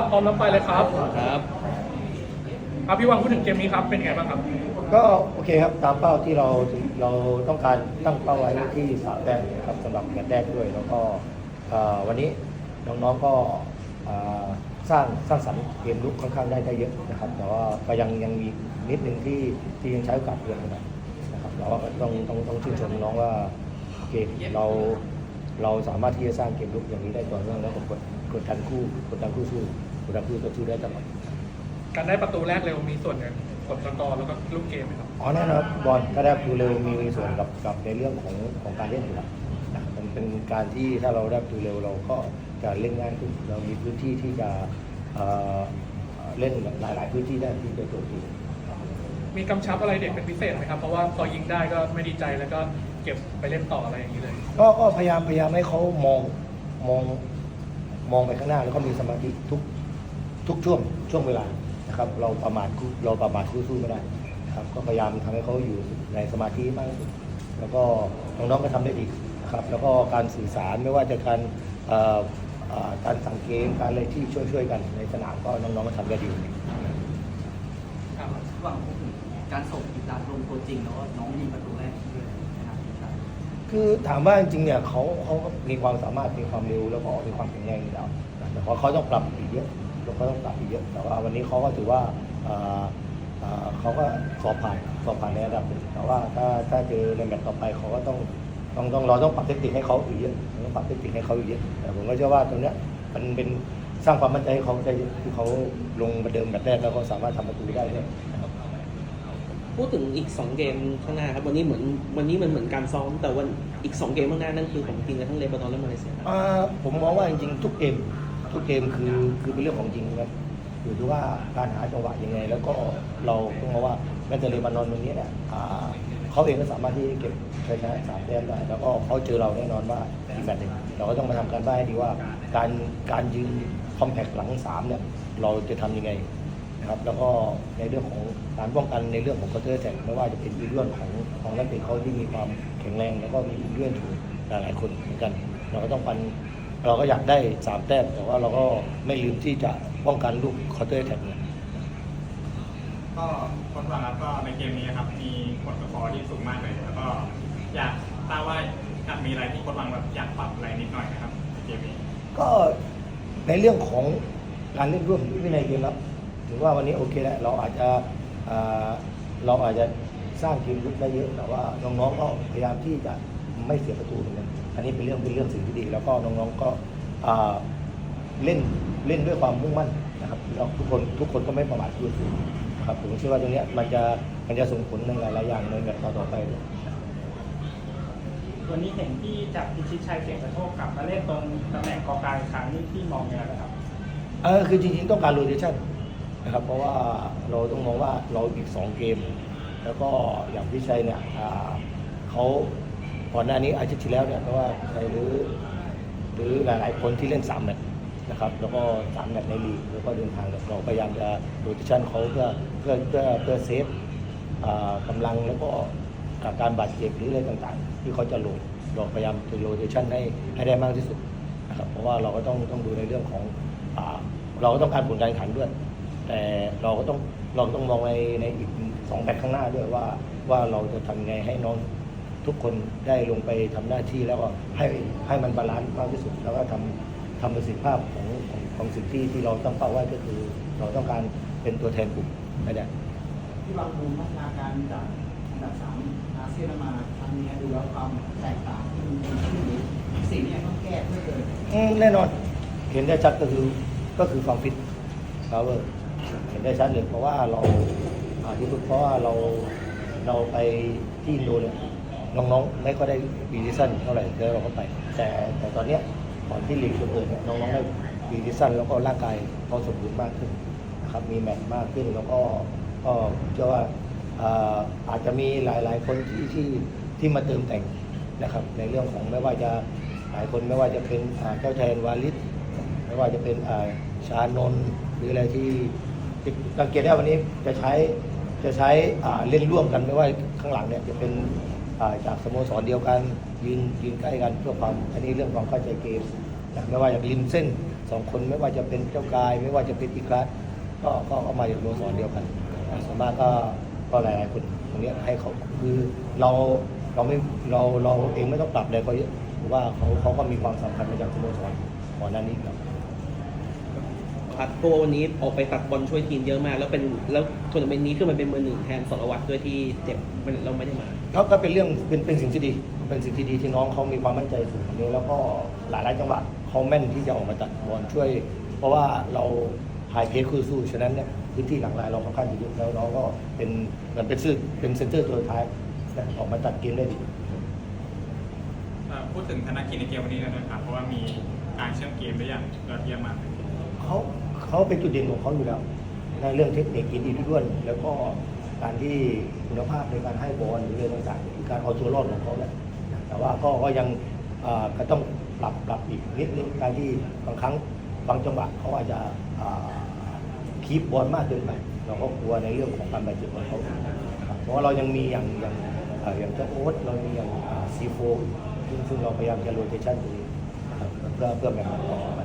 ครับพร้อมแล้วไปเลยครับครับครับพี่วังพูดถึงเกมนี้ครับ เป็นไงบ้างครับ ก็โอเคครับตามเป้าที่เราเราต้องการตั้งเป้าไว้ที่สามแต้มครับสำหรับแมตช์แรกด้วย แล้วก็เอ่อวันนี้น้องๆก็เอ่อสร้างสร้างสรรค์เกมลุกค่อนข้างได้ได้เยอะนะครับ แต่ว่าก็ยังยังมีนิดนึงที่ที่ยังใช้โอกาสเกินไปหน่อยนะครับเราก็ต้องต้องต้องชื่นชมน้องว่าเกมเราเราสามารถที่จะสร้างเกมลุกอย่างนี้ได้ต่อเนื่องแล้วก็กดกดดันคู่กดดันคู่สู้ กดดันคู่ต่อสู้ได้ตลอดการได้ประตูแรกเร็วมีส่วนในผลสกอร์แล้วก็ลูกเกมไหมครับอ๋อแน่นอนครับบอลถ้าได้ประตูเร็วมีส่วนกับกับในเรื่องของของการเล่นอยู่แล้วนะมันเป็นการที่ถ้าเราได้ประตูเร็วเราก็จะเล่นง่ายขึ้นเรามีพื้นที่ที่จะเอ่อเล่นหลาย ๆ พื้นที่ได้ที่จะโจมตีมีกำชับอะไรเด็กเป็นพิเศษไหมครับ เพราะว่าพอยิงได้ก็ไม่ดีใจแล้วก็เก็บไปเล่นต่ออะไรอย่างนี้เลย ก็ก็พยายามพยายามให้เขามองมองมองไปข้างหน้าแล้วก็มีสมาธิทุก ทุกช่วงช่วงเวลานะครับ เราประมาทคู่เราประมาทคู่สู้ไม่ได้นะครับ ก็พยายามทำให้เขาอยู่ในสมาธิมากที่สุดแล้วก็น้องๆก็ทำได้ดีนะครับ แล้วก็การสื่อสารไม่ว่าจะการเอ่อเอ่อการสั่งเกมการอะไรที่ช่วยๆกันในสนามก็น้องๆก็ทำได้ดีครับหวังพูดถึงการส่งกีฬาลงตัวจริงแล้วก็น้องยิงประตูแรกด้วยนะครับคือถามว่าจริงๆเนี่ยเขาเขาก็มีความสามารถมีความเร็วแล้วก็มีความแข็งแรงอยู่แล้วนะแต่เขาเขาต้องปรับอีกเยอะ เขาต้องปรับอีกเยอะ แต่ว่าวันนี้เขาก็ถือว่าเอ่อเอ่อเขาก็สอบผ่านสอบผ่านในระดับหนึ่งแต่ว่าถ้าถ้าเจอในแมตช์ต่อไปเขาก็ต้องต้องต้องเราต้องปรับเทคนิคให้เขาอีกเยอะเราต้องปรับเทคนิคให้เขาอีกเยอะแต่ผมก็เชื่อว่าตรงเนี้ยมันเป็นสร้างความมั่นใจให้เขาได้ที่เขาลงมาเดิมแมตช์แรกแล้วก็สามารถทำประตูได้ด้วยนะครับพูดถึงอีก 2 เกมข้างหน้าครับวันนี้เหมือนวันนี้มันเหมือนการซ้อมแต่วันอีก 2 เกมข้างหน้านั่นคือของจริงกันทั้งเลบานอนและมาเลเซียครับอ่าผมมองว่าจริงๆทุกเกม ทุกเกมคือคือเป็นเรื่องของจริงครับอยู่ที่ว่าการหาจังหวะยังไง แล้วก็เราต้องมองว่าแม้แต่เลบานอนวันนี้เนี่ยอ่าเขาเองก็สามารถที่จะเก็บชัยชนะสามแต้มได้แล้วก็เขาเจอเราแน่นอนว่าอีกแมตช์หนึ่งเราก็ต้องมาทำการบ้านให้ดีว่า การการยืนคอมแพคหลังสามเนี่ยเราจะทำยังไงนะครับแล้วก็ในเรื่องของการป้องกันในเรื่องของคอร์เตอร์แท็ไม่ว่าจะเป็นอีเรื่องของของนักเตะเขาที่มีความแข็งแรง แล้วก็มีเรื่องถูกหลายๆคนเหมือนกัน เราก็ต้องปัน เราก็อยากได้สามแต้มแต่ว่าเราก็ไม่ลืมที่จะป้องกันลูกคอร์เตอร์แท็กเนี่ยก็คนหวังครับก็ในเกมนี้นะครับมีผลสกอร์ที่สูงมากเลยแล้วก็อยากทราบว่าอยากมีอะไรที่คนหวังแบบอยากปรับอะไรนิดหน่อยนะครับในเกมนี้ก็ในเรื่องของการเล่นร่วมวินัยเกมรับถือว่าวันนี้โอเคแล้วเราอาจจะอ่าเราอาจจะสร้างเกมลุกได้เยอะแต่ว่าน้องๆก็พยายามที่จะไม่เสียประตูเหมือนกัน อันนี้เป็นเรื่องเป็นเรื่องสิ่งที่ดี แล้วก็น้องๆก็อ่าเล่นเล่นด้วยความมุ่งมั่นนะครับแล้วทุกคนทุกคนก็ไม่ประมาทด้วยนะครับผมเชื่อว่าตรงเนี้ยมันจะมันจะส่งผลในหลายๆอย่างในแบบต่อๆไปด้วยวันนี้เห็นที่จากพิชิตชัยเสียงกระโชกกลับมาเล่นตรงตำแหน่งกองกลางอีกครั้งนี่ที่มองยังไงนะครับเออคือจริงๆต้องการโรเ t ชั่นนะครับเพราะว่าเราต้องมองว่าเราอีก 2 เกม แล้วก็อย่างพี่ชัยเนี่ยอ่าเขา ก่อนหน้านี้อาทิตย์ที่แล้วเนี่ยเพราะว่าชัยหรือหรือหลายๆคนที่เล่น3แมตช์นะครับแล้วก็3แมตช์ในลีกแล้วก็เดินทางเราพยายามจะโรเ t ชั่นเขาเพื่อเพื่อเพื่อเพื่อเซฟกำลังแล้วก็กับการบาดเจ็บหรืออะไรต่างๆ ที่เขาจะลงเราพยายามจะโรเ t ชั่นให้ให้ได้มากที่สุดนะครับเพราะว่าเราก็ต้องต้องดูในเรื่องของอเราก็ต้องการผลการแข่งขันด้วย แต่เราก็ต้องเราก็ต้องมองในในอีกสองแมตช์ข้างหน้าด้วยว่าว่าเราจะทำไงให้น้อง ทุกคนได้ลงไปทำหน้าที่แล้วก็ให้ให้มันบาลานซ์มากที่สุด แล้วก็ทำทำประสิทธิภาพของของของสิ่งที่ที่เราต้องเป้าไว้ก็คือ เราต้องการเป็นตัวแทนกลุ่มไม่ได้ที่บางมุมพัฒนาการจากอันดับสามอาเซียนมาครั้งนี้ดูแล้วความแตกต่างที่มันมีขึ้นนี้สิ่งนี้ยังต้องแก้เพื่อเกินอืมแน่นอนเห็นได้ชัดก็คือก็คือความฟิตพาวเวอร์เห็นได้ชัดเลยเพราะว่าเราอ่าที่สุดเพราะว่าเราเราไปที่อินโดเนี่ย น้องๆ ไม่ค่อยได้บีดิสันเท่าไหร่แล้วเราก็ไป แต่แต่ตอนเนี้ยก่อนที่ลีกจะเปิดเนี่ยน้องๆได้บีดิสันแล้วก็ร่างกายเขาสมบูรณ์มากขึ้นนะครับมีแมตช์มากขึ้นแล้วก็ก็เชื่อว่าอาจจะมีหลายๆ คนที่ที่ที่มาเติมแต่งนะครับ ในเรื่องของไม่ว่าจะหลายคนไม่ว่าจะเป็นเจ้าแทนวาลิศไม่ว่าจะเป็นอ่าชานนท์หรืออะไรที่สังเกตได้วันนี้จะใช้จะใช้เล่นร่วมกันไม่ว่าข้างหลังเนี่ยจะเป็น จากสโมสรเดียวกันยืนยืนใกล้กันเพื่อความอันนี้เรื่องความเข้าใจเกมนะไม่ว่าจาริมเส้นสองคนไม่ว่าจะเป็นเจ้ากาย ไม่ว่าจะเป็นอีกรัสก็ก็ก็มาจากสโมสรเดียวกันส่วนมากก็ก็หลายๆคนตรงนี้ให้เขาคือเราเราไม่เราเราเองไม่ต้องปรับอะไรเขาเยอะเพราะว่าเขาเขาก็มีความสำคัญมาจากสโมสรก่อนหน้านี้ครับ ครับเพราะว่าวันนี้ออกไปตัดบอลช่วยทีมเยอะมาก แล้วเป็นแล้วทัวร์นาเมนต์นี้คือมันเป็นมือหนึ่งแทนสรวัตรด้วยที่เจ็บมันเราไม่ได้มา ก็ก็เป็นเรื่องเป็นเป็นสิ่งที่ดีเป็นสิ่งที่ดีที่น้องเขามีความมั่นใจสูงตรงนี้แล้วก็หลายหลายๆจังหวะเขาแม่นที่จะออกมาตัดบอลช่วย เพราะว่าเราไฮเพสคือสู้ฉะนั้นเนี่ยพื้นที่หลังลายเราค่อนข้างจะเยอะแล้วน้องก็เป็นเหมือนเป็นซื่อเป็นเซนเตอร์ตัวท้ายนะออกมาตัดเกมได้ดีเอ่อพูดถึงธนกิจในเกมวันนี้หนะครับ เพราะว่ามีการเชื่อมเกมได้อย่างยอดเยี่ยมมากเลยเขา เขาเป็นจุดเด่นของเขาอยู่แล้วในเรื่องเทคนิคอินดิวิดวลแล้วก็การที่คุณภาพในการให้บอลหรือเรื่องต่างๆคือการเอาตัวรอดของเขาแหละแต่ว่าก็ก็ยังก็ต้องปรับปรับอีกนิดนึงการที่บางครั้งบางจังหวะเขาอาจจะคีบบอลมากเกินไป เราก็กลัวในเรื่องของการบาดเจ็บของเขาเพราะว่าเรายังมีอย่างอย่างอย่างเจ้าโอ๊ตเรามีอย่างซีโฟซึ่งซึ่งเราพยายามจะโรเทชันตรงนี้เพื่อเพื่อแบ่งบอลต่อไป